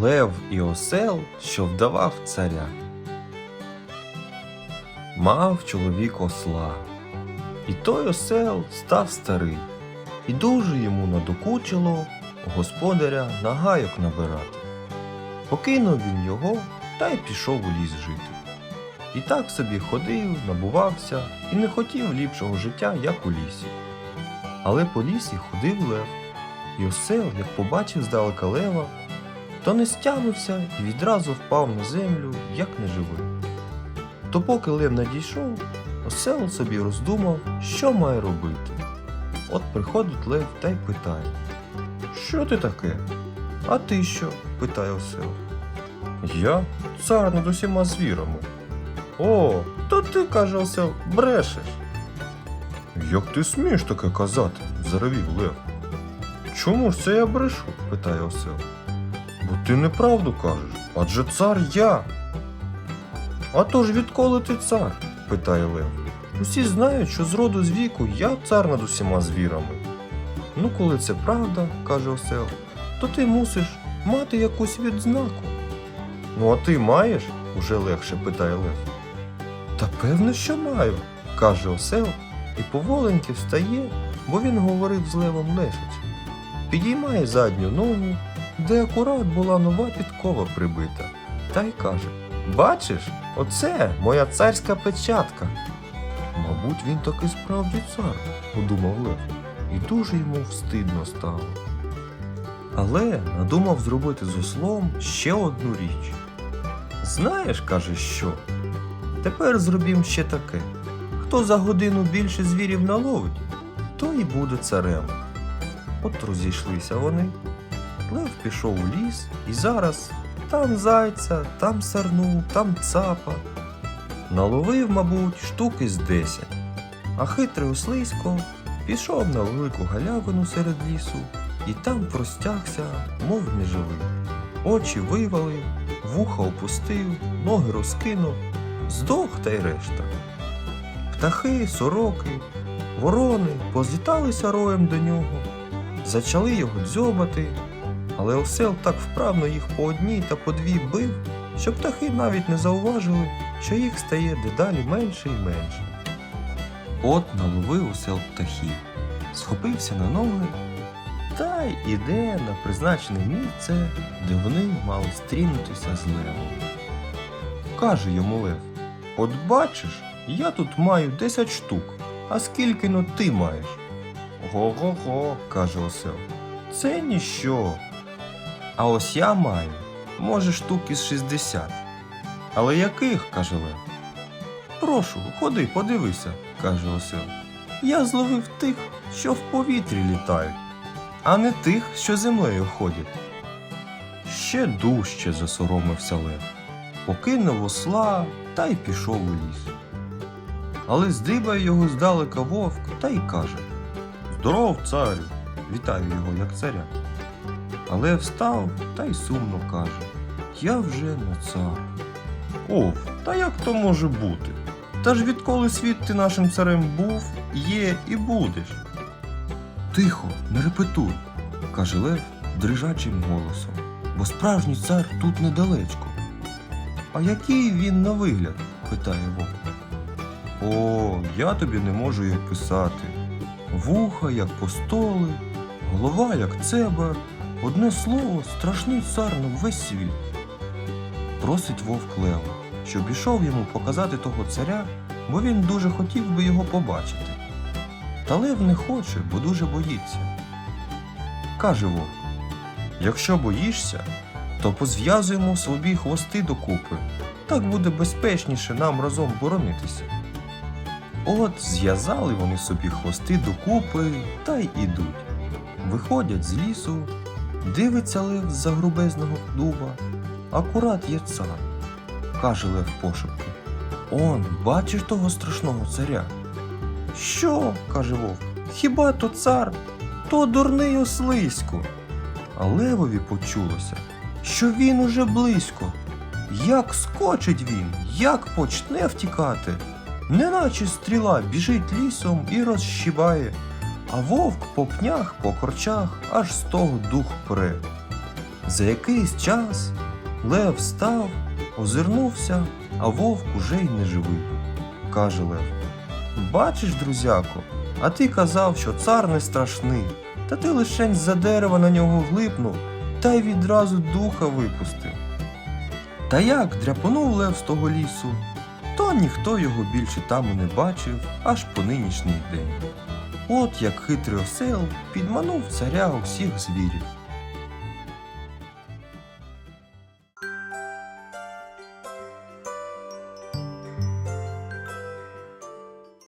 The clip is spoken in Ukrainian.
Лев і осел, що вдавав царя. Мав чоловік осла, і той осел став старий, і дуже йому надокучило господаря на гайок набирати. Покинув він його та й пішов у ліс жити. І так собі ходив, набувався і не хотів ліпшого життя, як у лісі. Але по лісі ходив лев, і осел, як побачив здалека лева, то не стямився і відразу впав на землю, як неживий. То поки лев надійшов, осел собі роздумав, що має робити. От приходить лев та й питає: Що ти таке? А ти що? питає осел. Я цар над усіма звірами. О, то ти, каже осел, брешеш. Як ти смієш таке казати? заревів лев. Чому ж це я брешу? питає осел. Бо ти неправду кажеш, адже цар я. А то ж відколи ти цар? питає Лев. Усі знають, що з роду з віку я цар над усіма звірами. Ну, коли це правда, каже осел, то ти мусиш мати якусь відзнаку. Ну, а ти маєш? уже легше питає Лев. Та певно, що маю, каже осел і поволеньки встає, бо він говорив з левом лежачи. Підіймає задню ногу, де акурат була нова підкова прибита, та й каже: Бачиш, оце моя царська печатка. Мабуть, він таки справді цар, подумав Лев, і дуже йому встидно стало. Але надумав зробити з ослом ще одну річ. Знаєш, каже, що? Тепер зробім ще таке. Хто за годину більше звірів наловить, той і буде царем. От розійшлися вони. Лев пішов у ліс і зараз там зайця, там сарну, там цапа. Наловив, мабуть, штуки з десять. А хитрий ослисько пішов на велику галявину серед лісу і там простягся, мов неживий. Очі вивалив, вуха опустив, ноги розкинув, здох та й решта. Птахи, сороки, ворони позліталися роєм до нього, зачали його дзьобати, але осел так вправно їх по одній та по дві бив, що птахи навіть не зауважили, що їх стає дедалі менше і менше. От наловив осел птахів, схопився на ноги та й іде на призначене місце, де вони мали стрінутися з левом. Каже йому лев: От бачиш, я тут маю 10 штук, а скільки но ти маєш? Го-го-го, каже осел. Це ніщо. А ось я маю, може, штук із 60. Але яких? каже Лев. Прошу, ходи, подивися, каже осел. Я зловив тих, що в повітрі літають, а не тих, що землею ходять. Ще дужче засоромився Лев, покинув осла та й пішов у ліс. Але здибає його здалека вовк та й каже Здоров, царю! Вітаю його як царя. Але встав та й сумно каже Я вже не цар. Ов, та як то може бути? Та ж відколи світ ти нашим царем був, є і будеш. Тихо, не репетуй, каже Лев дрижачим голосом, бо справжній цар тут недалечко. А який він на вигляд? питає вовк. О, я тобі не можу й описати. Вуха, як постоли, голова, як цеба, одне слово, страшний цар на весь світ. Просить вовк Лева, щоб ішов йому показати того царя, бо він дуже хотів би його побачити. Та Лев не хоче, бо дуже боїться. Каже вовк: Якщо боїшся, то позв'язуємо собі хвости докупи. Так буде безпечніше нам разом боронитися. От зв'язали вони собі хвости докупи та й ідуть. Виходять з лісу, дивиться лев з-за грубезного дуба. Акурат є цар. Каже лев пошепки. Он, бачиш того страшного царя? Що? каже вовк. Хіба то цар? То дурний ослисько. А левові почулося, що він уже близько. Як скочить він, як почне втікати, неначе стріла біжить лісом і розщібає, а вовк по пнях, по корчах аж з того дух пре. За якийсь час Лев встав, озирнувся, а вовк уже й не живий. Каже Лев: Бачиш, друзяко, а ти казав, що цар не страшний, та ти лишень з-за дерева на нього глипнув та й відразу духа випустив. Та як дряпонув лев з того лісу, то ніхто його більше там не бачив аж по нинішній день. От як хитрий осел підманув царя усіх звірів.